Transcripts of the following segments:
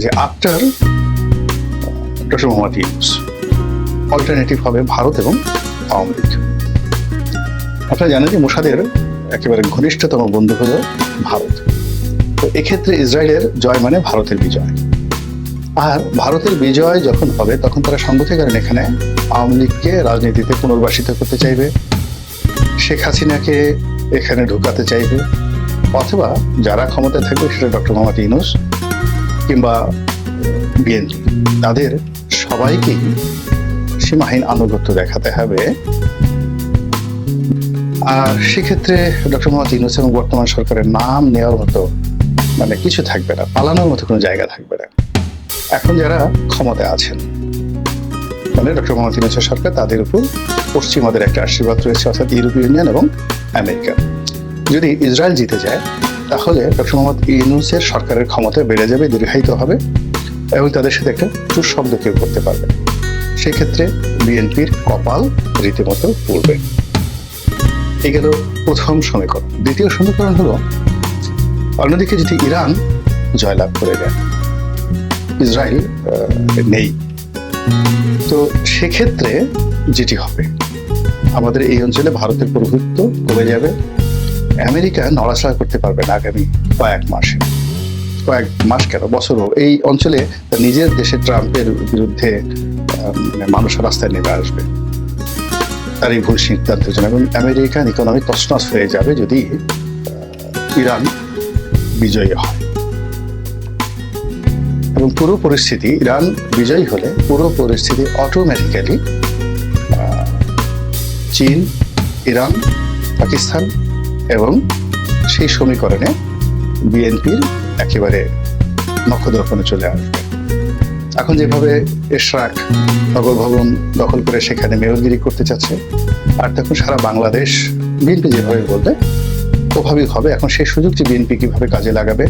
যে after doctor Mohammad Yunus. Alternative হবে ভারত এবং আওয়ামী লীগ। আপনারা জানেন যে মোসাদের একেবারে ঘনিষ্ঠতম বন্ধু হলো ভারত। তো এক্ষেত্রে ইসরায়েলের জয় মানে ভারতের বিজয়। আর ভারতের বিজয় যখন হবে, তখন তারা সংগতি করেন এখানে আওয়ামী লীগকে রাজনীতিতে পুনর্বাসিত করতে চাইবে। শেখ হাসিনাকে এখানে ঢুকাতে চাইবে। অথবা যারা ক্ষমতায় থাকবে সেটা ডক্টর মোহাম্মদ ইউনুস কিংবা বিএনপি তাদের সবাইকেই সীমাহীন আনুগত্য দেখাতে হবে। আর সেক্ষেত্রে ডক্টর মোহাম্মদ ইউনুস এবং বর্তমান সরকারের নাম নেওয়ার মতো মানে কিছু থাকবে না, পালানোর মতো কোনো জায়গা থাকবে না। এখন যারা ক্ষমতায় আছেন মানে ডক্টর মোহাম্মদ ইউনুসের সরকার, তাদের উপর পশ্চিমাদের একটা আশীর্বাদ রয়েছে, অর্থাৎ ইউরোপীয় ইউনিয়ন এবং আমেরিকা। যদি ইসরায়েল জিতে যায় তাহলে ডক্টর মোহাম্মদ ইউনুসের সরকারের ক্ষমতা বেড়ে যাবে, দীর্ঘায়িত হবে এবং তাদের সাথে একটা দুঃশব্দ কেউ করতে পারবে সেক্ষেত্রে বিএনপির কপাল রীতিমতো পড়বে। এই গেল প্রথম সমীকরণ। দ্বিতীয় সমীকরণ হলো, অন্যদিকে যদি ইরান জয়লাভ করে যায় ইসরায়েল নেই। তো সেক্ষেত্রে যেটি হবে, আমাদের এই অঞ্চলে ভারতের প্রভুত্ব কমে যাবে আমেরিকা নড়াচড়া করতে পারবে না আগামী কয়েক মাসে। কয়েক মাস কেন? বছরও। এই অঞ্চলে নিজের দেশে ট্রাম্পের বিরুদ্ধে মানে মানুষ রাস্তায় নেমে আসবে। তার এই ভুল সিদ্ধান্তের জন্য এবং আমেরিকান ইকোনমি তছনছ হয়ে যাবে যদি ইরান বিজয়ী হয়। এবং পুরো পরিস্থিতি, ইরান বিজয়ী হলে পুরো পরিস্থিতি অটোমেটিক্যালি চীন, ইরান, পাকিস্তান এবং সেই সমীকরণে বিএনপির একেবারে নক্ষদর্পণে চলে আসবে। এখন যেভাবে এশরাক নগর ভবন দখল করে সেখানে মেয়রগিরি করতে চাচ্ছে, আর তখন সারা বাংলাদেশ বিএনপি যেভাবে বলবে, ওভাবেই হবে। এখন সেই সুযোগটি বিএনপি কীভাবে কাজে লাগাবে,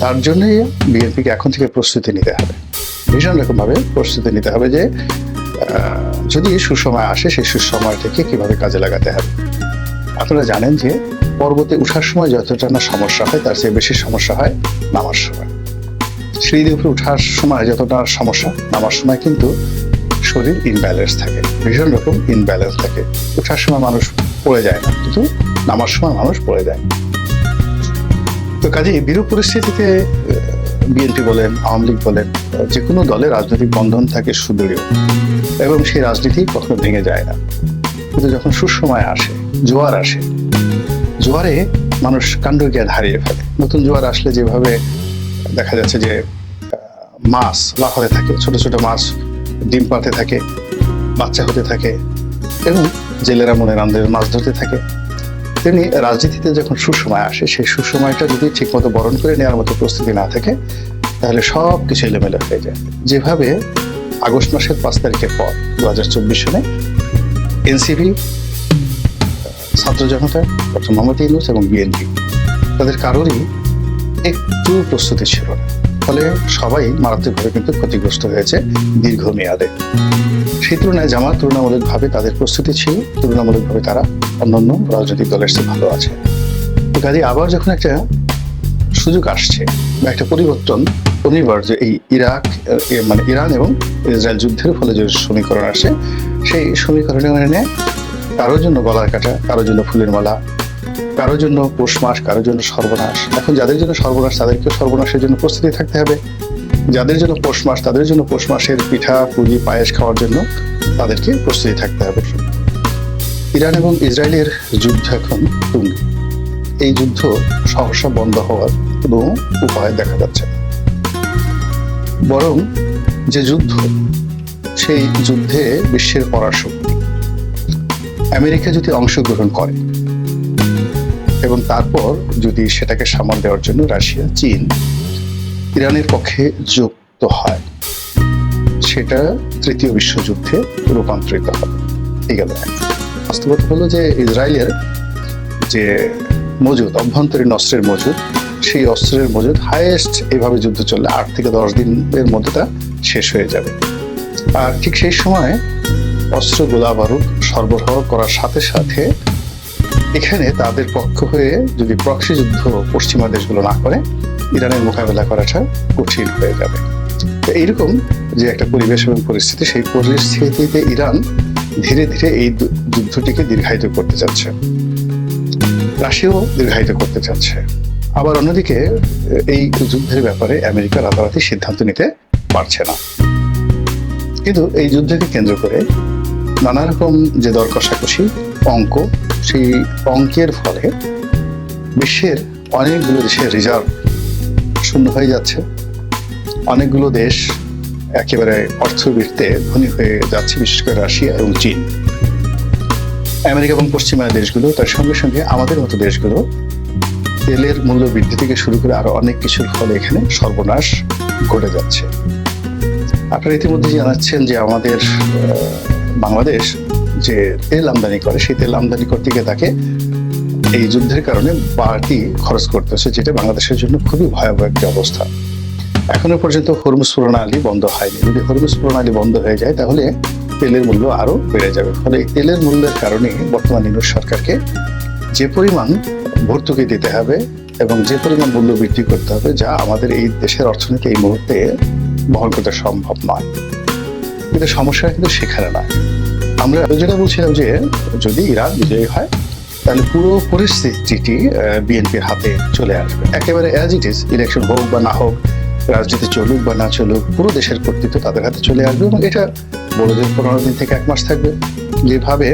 তার জন্যই বিএনপিকে এখন থেকে প্রস্তুতি নিতে হবে। ভীষণ রকমভাবে প্রস্তুতি নিতে হবে যে যদি সুসময় আসে, সেই সুসময় থেকে কীভাবে কাজে লাগাতে হবে। আপনারা জানেন যে পর্বতে ওঠার সময় যতটা না সমস্যা হয়, তার চেয়ে বেশি সমস্যা হয় নামার সময়। সিঁড়ি উপরে ওঠার সময় যতটা সমস্যা, নামার সময় কিন্তু শরীর ইনব্যালেন্স থাকে। ভীষণ রকম ইনব্যালেন্স থাকে। ওঠার সময় মানুষ পড়ে যায় না, কিন্তু নামার সময় মানুষ পড়ে যায়। তো কাজে বিরূপ পরিস্থিতিতে বিএনপি বলেন, আওয়ামী লীগ বলেন, যে কোনো দলের রাজনৈতিক বন্ধন থাকে সুদৃঢ়, এবং সেই রাজনীতি কখনো ভেঙে যায় না। কিন্তু যখন সুসময় আসে, জোয়ার আসে জোয়ারে মানুষ কাণ্ড জ্ঞান হারিয়ে ফেলে। নতুন জোয়ার আসলে যেভাবে দেখা যাচ্ছে যে মাছ লাফাতে থাকে, ছোট ছোট মাছ ডিম পাতে থাকে, বাচ্চা হতে থাকে এবং জেলেরা মনে রান্দের মাছ ধরতে থাকে, তেমনি রাজনীতিতে যখন সুসময় আসে, সেই সুসময়টা যদি ঠিকমতো বরণ করে নেওয়ার মতো প্রস্তুতি না থাকে, তাহলে সব কিছু এলোমেলো হয়ে যায়। যেভাবে আগস্ট মাসের পাঁচ তারিখের পর দু হাজার চব্বিশ সনে, এনসিপি ছাত্র জনতা, ডক্টর মোহাম্মদ ইউনুস এবং বিএনপি। তাদের কারোরই একটু প্রস্তুতি ছিল না। ফলে সবাই মারাত্মকভাবে কিন্তু ক্ষতিগ্রস্ত হয়েছে দীর্ঘমেয়াদে। সেই তুলনায় জামাত তুলনামূলকভাবে তাদের প্রস্তুতি ছিল তুলনামূলকভাবে তারা অন্যান্য রাজনৈতিক দলের চেয়ে ভালো আছে। কাজে আবার যখন একটা সুযোগ আসছে বা একটা পরিবর্তন অনিবার্য এই ইরাক মানে ইরান এবং ইসরায়েল যুদ্ধের ফলে যে সমীকরণ আসে, সেই সমীকরণে মানে কারোর জন্য গলার কাটা, কারোর জন্য ফুলের মালা, কারোর জন্য পৌষ মাস, কারোর জন্য সর্বনাশ। এখন যাদের জন্য সর্বনাশ তাদেরকে সর্বনাশের জন্য প্রস্তুতি থাকতে হবে। যাদের জন্য পৌষ মাস, তাদের জন্য পৌষ মাসের পিঠা, পুলি, পায়েস খাওয়ার জন্য তাদেরকে প্রস্তুতি থাকতে হবে। ইরান এবং ইসরায়েলের যুদ্ধ এখন তুঙ্গে। এই যুদ্ধ সহসা বন্ধ হওয়ার কোনো উপায় দেখা যাচ্ছে না। বরং যে যুদ্ধ, সেই যুদ্ধে বিশ্বের পরাশক্তি আমেরিকা যদি অংশগ্রহণ করে এবং তারপর যদি সেটাকে সামাল দেওয়ার জন্য রাশিয়া, চীন, ইরানের পক্ষে যুক্ত হয়, সেটা তৃতীয় বিশ্বযুদ্ধে রূপান্তরিত হবে গেল এক। বাস্তবতা হলো যে ইসরায়েলের যে মজুদ, অভ্যন্তরীণ অস্ত্রের মজুদ, সেই অস্ত্রের মজুদ হায়েস্ট এভাবে যুদ্ধ চললে আট থেকে দশ দিনের মধ্যে তা শেষ হয়ে যাবে আর ঠিক সেই সময় অস্ত্র গোলা বারুদ সরবরাহ করার সাথে সাথে এখানে তাদের পক্ষ হয়ে যদি প্রক্সি যুদ্ধ পশ্চিমা দেশগুলো না করে, ইরানের মোকাবেলা করাটা কঠিন হয়ে যাবে। তো এইরকম যে একটা পরিবেশ এবং পরিস্থিতি, সেই পরিস্থিতিতে ইরান ধীরে ধীরে এই যুদ্ধটিকে দীর্ঘায়িত করতে যাচ্ছে। রাশিয়াও দীর্ঘায়িত করতে চাচ্ছে আবার অন্যদিকে, এই যুদ্ধের ব্যাপারে আমেরিকা রাতারাতি সিদ্ধান্ত নিতে পারছে না। কিন্তু এই যুদ্ধকে কেন্দ্র করে নানা রকম যে দর কষাকষি অঙ্ক, সেই অঙ্কের ফলে বিশ্বের অনেকগুলো দেশের রিজার্ভ শূন্য হয়ে যাচ্ছে। অনেকগুলো দেশ একেবারে অর্থবৃত্তে ধনী হয়ে যাচ্ছে, বিশেষ করে রাশিয়া এবং চীন। আমেরিকা এবং পশ্চিমা দেশগুলো, তার সঙ্গে সঙ্গে আমাদের মতো দেশগুলো তেলের মূল্য বৃদ্ধি থেকে শুরু করে আরও অনেক কিছুর ফলে এখানে সর্বনাশ ঘটে যাচ্ছে। আপনারা ইতিমধ্যে জানাচ্ছেন যে আমাদের বাংলাদেশ যে তেল আমদানি করে, সেই তেল আমদানি করতে গিয়ে তাকে এই যুদ্ধের কারণে বাড়তি খরচ করতে হচ্ছে যেটা বাংলাদেশের জন্য খুবই ভয়াবহ একটি অবস্থা। এখনও পর্যন্ত হরমুজ প্রণালী বন্ধ হয়নি। যদি হরমুজ প্রণালী বন্ধ হয়ে যায়, তাহলে তেলের মূল্য আরও বেড়ে যাবে। ফলে এই তেলের মূল্যের কারণে বর্তমান ইউনুস সরকারকে যে পরিমাণ ভর্তুকি দিতে হবে এবং যে পরিমাণ মূল্য বৃদ্ধি করতে হবে, যা আমাদের এই দেশের অর্থনীতি এই মুহূর্তে বহন করতে সম্ভব নয়। কিন্তু সমস্যা কিন্তু সেখানে না। আমরা যেটা বলছিলাম যে, যদি ইরান বিজয়ী হয়, তাহলে পুরো পরিস্থিতিটি বিএনপির হাতে চলে আসবে। একেবারে অ্যাজ ইট ইজ ইলেকশন হোক বা না হোক, রাজনীতি চলুক বা না চলুক, পুরো দেশের কর্তৃত্ব তাদের হাতে চলে আসবে এবং এটা বড়দের পনেরো দিন থেকে এক মাস থাকবে। যেভাবে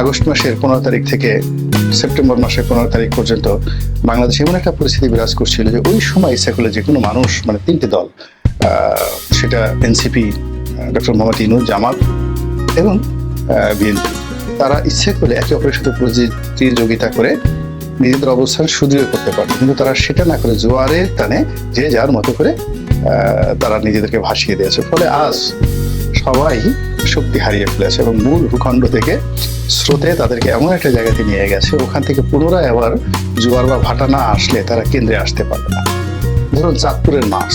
আগস্ট মাসের পনেরো তারিখ থেকে সেপ্টেম্বর মাসের পনেরো তারিখ পর্যন্ত বাংলাদেশে এমন একটা পরিস্থিতি বিরাজ করছিল যে, ওই সময় ইচ্ছা করলে যে কোনো মানুষ মানে তিনটে দল সেটা এনসিপি ডক্টর মোহাম্মদ ইনু জামাত এবং বিএনপি। তারা ইচ্ছে করলে একে অপরের সাথে প্রতিযোগিতা করে নিজেদের অবস্থান সুদৃঢ় করতে পারবে কিন্তু তারা সেটা না করে জোয়ারের টানে যে যার মতো করে তারা নিজেদেরকে ভাসিয়ে দিয়েছে। ফলে আজ সবাই শক্তি হারিয়ে ফেলেছে এবং মূল ভূখণ্ড থেকে স্রোতে তাদেরকে এমন একটা জায়গাতে নিয়ে গেছে, ওখান থেকে পুনরায় আবার জোয়ার বা ভাটা না আসলে তারা কেন্দ্রে আসতে পারবে না। ধরুন চাঁদপুরের মাছ।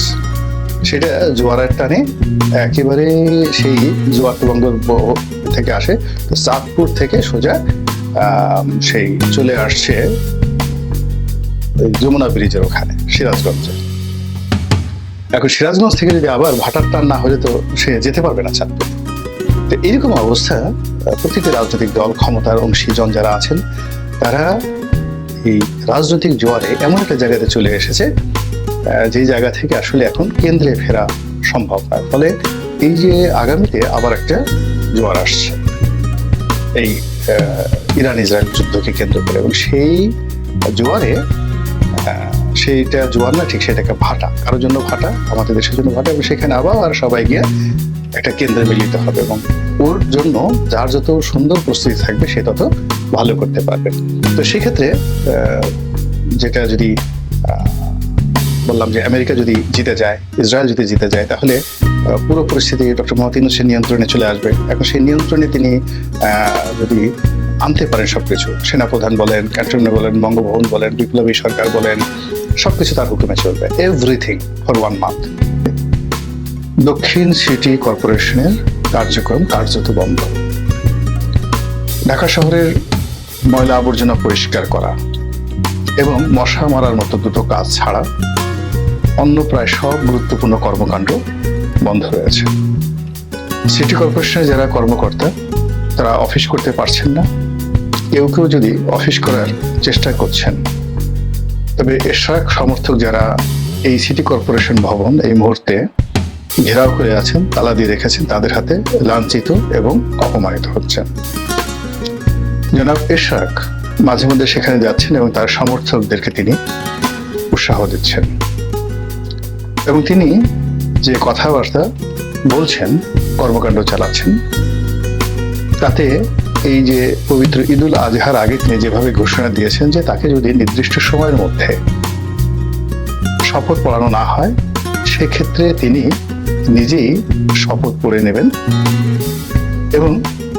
সেটা জোয়ারের টানে একেবারে সেই জোয়ার তুরঙ্গ থেকে আসে। তো চাঁদপুর থেকে সোজা সেই চলে আসছে যমুনা ব্রিজের ওখানে, সিরাজগঞ্জে। এখন সিরাজগঞ্জ থেকে যদি আবার ভাটার টান না হলে তো সে যেতে পারবে না চাঁদপুর। তো এইরকম অবস্থা প্রতিটি রাজনৈতিক দল, ক্ষমতার অংশীজন যারা আছেন, তারা এই রাজনৈতিক জোয়ারে এমন একটা জায়গাতে চলে এসেছে যে জায়গা থেকে আসলে এখন কেন্দ্রে ফেরা সম্ভব নয়। ফলে এই যে আগামীতে আবার একটা জোয়ার আসছে, এই ইরান ইসরায়েল যুদ্ধকে কেন্দ্র করে। এবং সেই জোয়ারে সেইটা জোয়ার না, ঠিক সেটাকে ভাটা। কারোর জন্য ভাটা, আমাদের দেশের জন্য ভাটা, এবং সেখানে আবার সবাই গিয়ে একটা কেন্দ্রে মিলিত হবে। এবং ওর জন্য যার যত সুন্দর প্রস্তুতি থাকবে, সে তত ভালো করতে পারবে। তো সেক্ষেত্রে যেটা যদি বললাম যে আমেরিকা যদি জিতে যায়, ইসরায়েল যদি জিতে যায়, তাহলে পুরো পরিস্থিতি ডক্টর মোহাম্মদ ইউনূসের নিয়ন্ত্রণে চলে আসবে। এখন সেই নিয়ন্ত্রণে তিনি যদি আনতে পারেন সবকিছু, সেনাপ্রধান বলেন, ক্যান্টনমেন্ট বলেন, বঙ্গভবন বলেন, বিপ্লবী সরকার বলেন, সবকিছু তার হুকুমে চলবে। এভরিথিং ফর ওয়ান মান্থ দক্ষিণ সিটি কর্পোরেশনের কার্যক্রম কার্যত বন্ধ। ঢাকা শহরের ময়লা আবর্জনা পরিষ্কার করা এবং মশা মারার মতো দুটো কাজ ছাড়া অন্য প্রায় সব গুরুত্বপূর্ণ কর্মকাণ্ড বন্ধ রয়েছে সিটি কর্পোরেশনের যারা কর্মকর্তা, তারা অফিস করতে পারছেন না। কেউ কেউ যদি অফিস করার চেষ্টা করছেন, তবে এশরাক সমর্থক যারা এই সিটি কর্পোরেশন ভবন এই মুহূর্তে ঘেরাও করে আছেন, তালা দিয়ে রেখেছেন, তাদের হাতে লাঞ্ছিত এবং অপমানিত হচ্ছেন। জনাব এশরাক মাঝে মধ্যে সেখানে যাচ্ছেন এবং তার সমর্থকদেরকে তিনি উৎসাহ দিচ্ছেন। এবং তিনি যে কথাবার্তা বলছেন, কর্মকাণ্ড চালাচ্ছেন, তাতে এই যে পবিত্র ঈদুল আজহার আগে তিনি যেভাবে ঘোষণা দিয়েছেন যে তাকে যদি নির্দিষ্ট সময়ের মধ্যে শপথ পড়ানো না হয়, সেক্ষেত্রে তিনি নিজেই শপথ পড়ে নেবেন এবং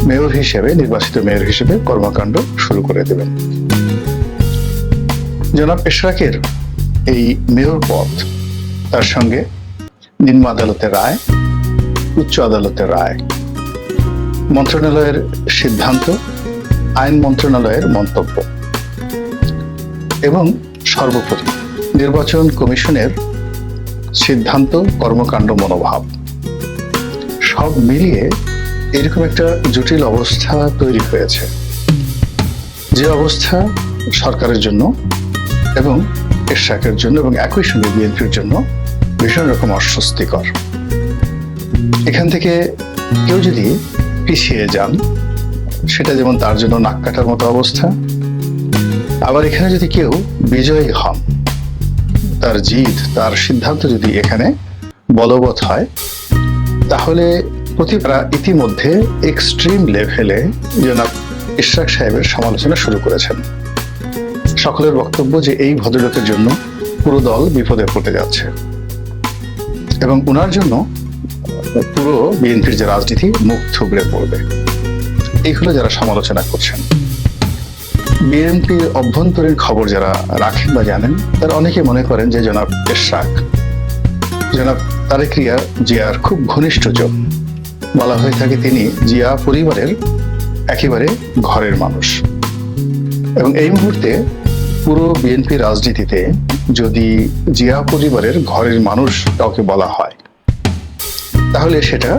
মেয়র হিসেবে, নির্বাচিত মেয়র হিসেবে কর্মকাণ্ড শুরু করে দেবেন। জনাব এশরাকের এই মেয়র পদ তার সঙ্গে নিম্ন আদালতের রায়, উচ্চ আদালতের রায়, মন্ত্রণালয়ের সিদ্ধান্ত, আইন মন্ত্রণালয়ের মন্তব্য এবং সর্বোপরি নির্বাচন কমিশনের সিদ্ধান্ত, কর্মকাণ্ড, মনোভাব সব মিলিয়ে এরকম একটা জটিল অবস্থা তৈরি হয়েছে। যে অবস্থা সরকারের জন্য এবং এরশাকের জন্য এবং একই সঙ্গে বিএনপির জন্য ভীষণ রকম অস্বস্তিকর। এখান থেকে কেউ যদি পিছিয়ে যান, সেটা যেমন তার জন্য নাক কাটার মতো অবস্থা, আবার এখানে যদি কেউ বিজয়ী হন, তার জিত তার সিদ্ধান্ত যদি এখানে বলবৎ হয়, তাহলে প্রতিবার ইতিমধ্যে এক্সট্রিম লেভেলে জনাব ইশরাক সাহেবের সমালোচনা শুরু করেছেন। সকলের বক্তব্য যে এই ভদ্রলোকের জন্য পুরো দল বিপদে পড়তে যাচ্ছে। এবং ওনার জন্য পুরো বিএনপির যে রাজনীতি মুখ থুবড়ে পড়বে। এইগুলো যারা সমালোচনা করছেন। বিএনপির অভ্যন্তরীণ খবর যারা রাখেন বা জানেন, তারা অনেকে মনে করেন যে জনাব এরশাক জনাব তারেক রিয়া জিয়ার খুব ঘনিষ্ঠজন বলা হয়ে থাকে তিনি জিয়া পরিবারের একেবারে ঘরের মানুষ। এবং এই মুহূর্তে পুরো বিএনপি রাজনীতিতে যদি জিয়া পরিবারের ঘরের মানুষ কাউকে বলা হয়, তাহলে সেটা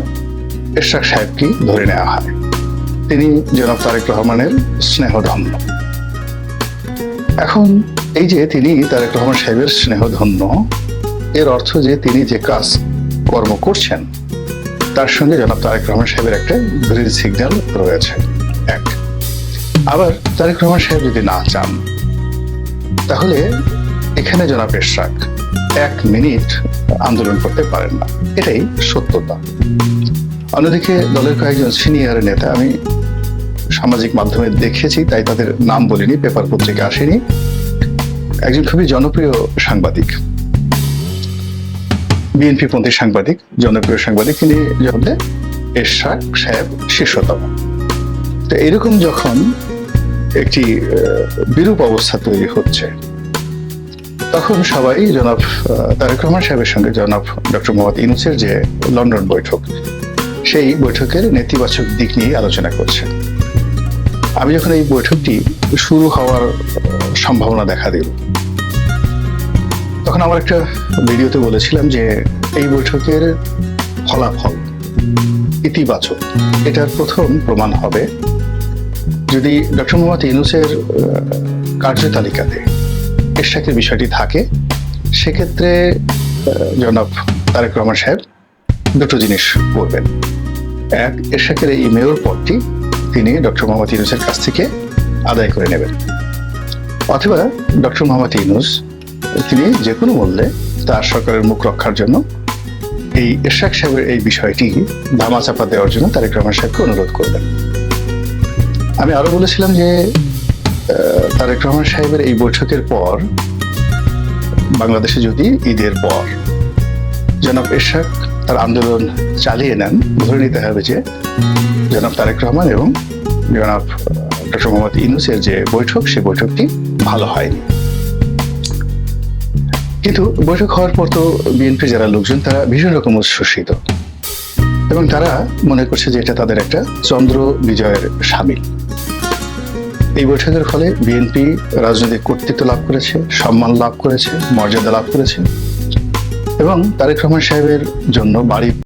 এরশাক সাহেবকে ধরে নেওয়া হয়। তিনি জনাব তারেক রহমানের স্নেহধন্য। এখন এই যে তিনি তারেক রহমান সাহেবের স্নেহধন্য, এর অর্থ যে তিনি যে কাজ কর্ম করছেন, তার সঙ্গে জনাব তারেক রহমান সাহেবের একটা গ্রিন সিগন্যাল রয়েছে, এক। আবার তারেক রহমান সাহেব যদি না চান তাহলে এখানে জনাব এরশাক এক মিনিট আন্দোলন করতে পারেন না। এটাই সত্যতা। অন্যদিকে দলের কয়েকজন সিনিয়র নেতা, আমি সামাজিক মাধ্যমে দেখেছি, তাই তাদের নাম বলিনি, পেপার পত্রিকা আসেনি। একজন খুবই জনপ্রিয় সাংবাদিক, বিএনপি পন্থী সাংবাদিক, জনপ্রিয় সাংবাদিক, তিনি হলে এরশাক সাহেব শীর্ষতম। তো এরকম যখন একটি বিরূপ অবস্থা তৈরি হচ্ছে। তখন সবাই জনাব তারেক রহমান সাহেবের সঙ্গে জনাব ডক্টর মোহাম্মদ ইনুসের যে লন্ডন বৈঠক, সেই বৈঠকের নেতিবাচক দিক নিয়ে আলোচনা করছে আমি যখন এই বৈঠকটি শুরু হওয়ার সম্ভাবনা দেখা দিল, তখন আমার একটা ভিডিওতে বলেছিলাম যে এই বৈঠকের ফলাফল ইতিবাচক। এটার প্রথম প্রমাণ হবে যদি ডক্টর মোহাম্মদ ইউনুসের কার্যতালিকাতে এরশাকের বিষয়টি থাকে, সেক্ষেত্রে জনাব তারেক রহমান সাহেব দুটো জিনিস করবেন এক এরশাকের এই মেয়র পদটি তিনি ডক্টর মোহাম্মদ ইউনুসের কাছ থেকে আদায় করে নেবেন। অথবা ডক্টর মোহাম্মদ ইউনুস তিনি যে কোনো মূল্যে তার সরকারের মুখ রক্ষার জন্য এই এরশাক সাহেবের এই বিষয়টি ধামাচাপা দেওয়ার জন্য তারেক রহমান সাহেবকে অনুরোধ করবেন। আমি আরও বলেছিলাম যে তারেক রহমান সাহেবের এই বৈঠকের পর, বাংলাদেশে যদি ঈদের পর জনাব এরশাক তার আন্দোলন চালিয়ে নেন, ধরে নিতে হবে যে জনাব তারেক রহমান এবং জনাব ডক্টর মোহাম্মদ ইউনুসের যে বৈঠক সেই বৈঠকটি ভালো হয়নি। কিন্তু বৈঠক হওয়ার পর তো বিএনপি যারা লোকজন, তারা ভীষণ রকম উচ্ছ্বসিত। এবং তারা মনে করছে যে এটা তাদের একটা চন্দ্র বিজয়ের সামিল। এই বৈঠকের ফলে বিএনপি রাজনৈতিক কর্তৃত্ব লাভ করেছে, সম্মান লাভ করেছে, মর্যাদা লাভ করেছে। এবং তারেক রহমান সাহেবের জন্য বাড়ি